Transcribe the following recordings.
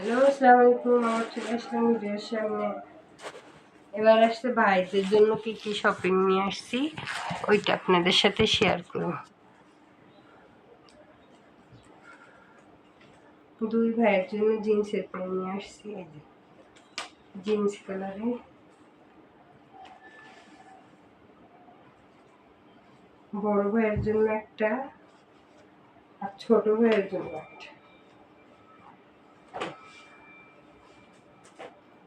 Hello আসসালামু আলাইকুম আমার চলে আসলাম ভিডিওর সামনে। এবার আসছে ভাইদের জন্য কি কি শপিং নিয়ে আসছি, ওইটা আপনাদের সাথে শেয়ার করব। দুই ভাইয়ের জন্য জিন্সের প্যান্ট নিয়ে আসছি, এই যে। জিন্স কালারে। বড় ভাইয়ের জন্য একটা আর ছোট ভাইয়ের জন্য একটা।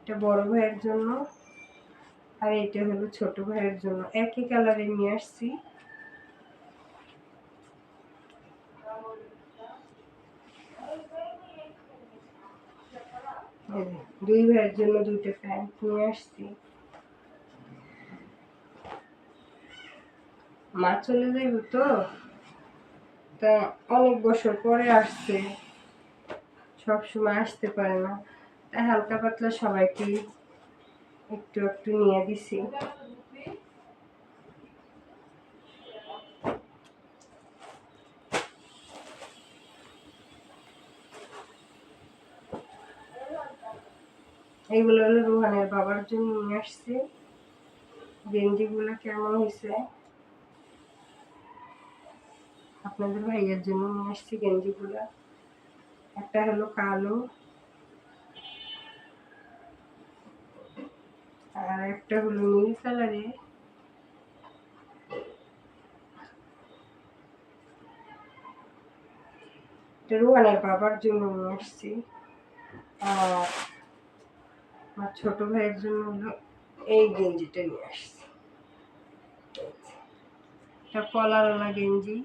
এটা বড় ভাইয়ের জন্য। আর এটা হলো ছোট ভাইয়ের জন্য। একই কালারে নিয়ে আসছি। দুই ভাইয়ের জন্য দুইটা প্যান্ট নিয়ে আসছি। মা চলে যাইব তো? তা অনেক বছর পরে আসছে। সবসময় আসতে পারে না। হালকা পাতলা সবাইকে একটু একটু নিয়ে দিছি। এইগুলো হলো রোহানের বাবার জন্য নিয়ে আসছে। গেঞ্জিগুলো কেমন হয়েছে? আপনাদের ভাইয়ের জন্য নিয়ে আসছি গেঞ্জিগুলো। একটা হলো কালো আর একটা হলো নীল কালারে এটা রোহানের বাবার জন্য নিয়ে আসছি। আর আমার ছোট ভাইয়ের জন্য হলো এই গেঞ্জিটা নিয়ে আসছি। এটা কলারওয়ালা গেঞ্জি।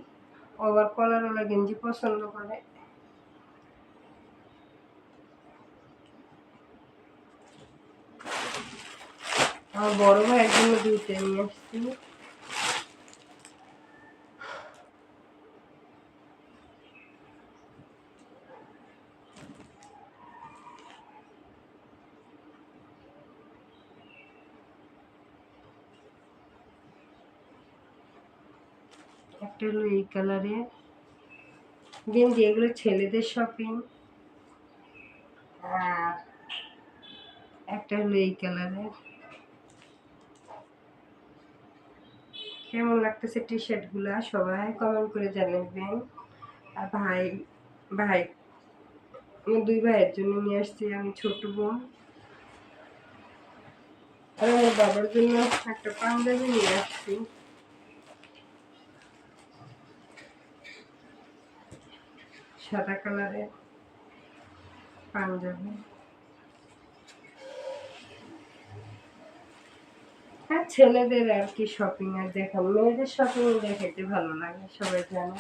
ও আবার কলারওয়ালা গেঞ্জি পছন্দ করে। আমার বড় ভাইয়ের জন্য দুইটা নিয়ে আসছি একটা হলো এই কালারের গেঞ্জি এগুলো ছেলেদের শপিং আর একটা হলো এই কালারের। কেমন লাগতেছে টি শার্টগুলো সবাই কমেন্ট করে জানাবেন আর ভাই ভাই, আমার দুই ভাইয়ের জন্য নিয়ে আসছি আমি ছোট বোন। আর আমার বাবার জন্য একটা পাঞ্জাবি নিয়ে আসছি। সাদা কালারের পাঞ্জাবি। ছেলেদের আর কি শপিং আর দেখা, মেয়েদের শপিং দেখাইতে ভালো লাগে, সবাই জানে।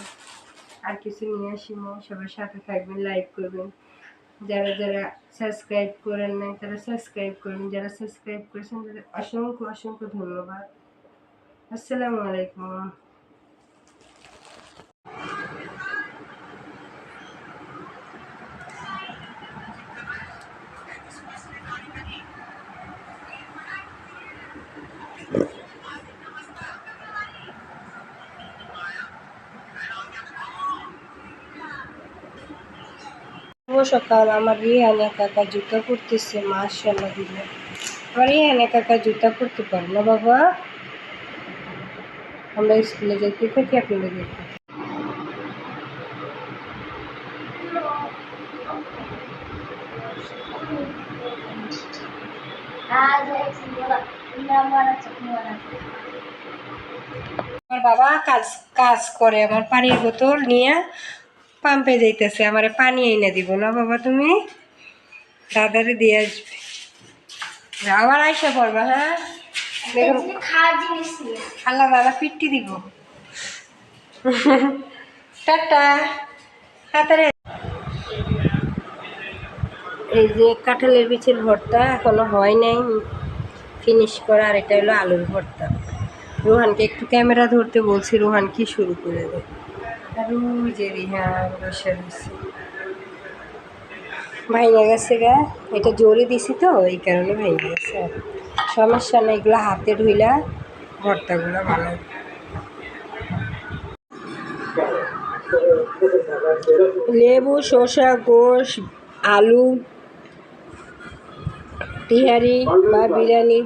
আর কিছু নিয়ে আসি না সবাই সাথে থাকবেন লাইক করবেন। যারা যারা সাবস্ক্রাইব করেন নাই, তারা সাবস্ক্রাইব করবেন যারা সাবস্ক্রাইব করেছেন, তাদের অসংখ্য অসংখ্য ধন্যবাদ। আসসালামু আলাইকুম। সকাল আমার রিহানা কাকা জুতা পরতেছে মাশাল্লাহ দিলে। আমার রিহানা কাকা জুতা পরতে পারে না, বাবা। আমরা স্কুলে যেতে থাকি আপনাদের? দেখতে আমার বাবা কাজ কাজ করে, আমার পানির বোতল নিয়ে পাম্পে যাইতেছে আমারে পানি এনে দিব। না বাবা তুমি? দাদারে দিয়ে আসবে। আবার আইসা পড়বা হ্যাঁ? আল্লাহ দাদা পিট্টি দিব। টাটা। হাতারে এই যে কাঁঠালের বিচের ভর্তা এখনও হয় নাই। ফিনিশ করা আর এটা হলো আলুর ভর্তা। রোহানকে একটু ক্যামেরা ধরতে বলছি রোহান কি শুরু করে দেয়। আর ওই যে রিহান বসে রয়েছে ভাইয়া গেছে গা। এটা জোরে দিছি তো এই কারণে ভাইয়া গেছে সমস্যা নেই এগুলো হাতে ধুইলা ভর্তাগুলো ভালো। লেবু শসা গোশ আলু তিহারি বা বিরিয়ানি।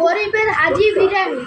গরিবের হাজি বিরিয়ানি।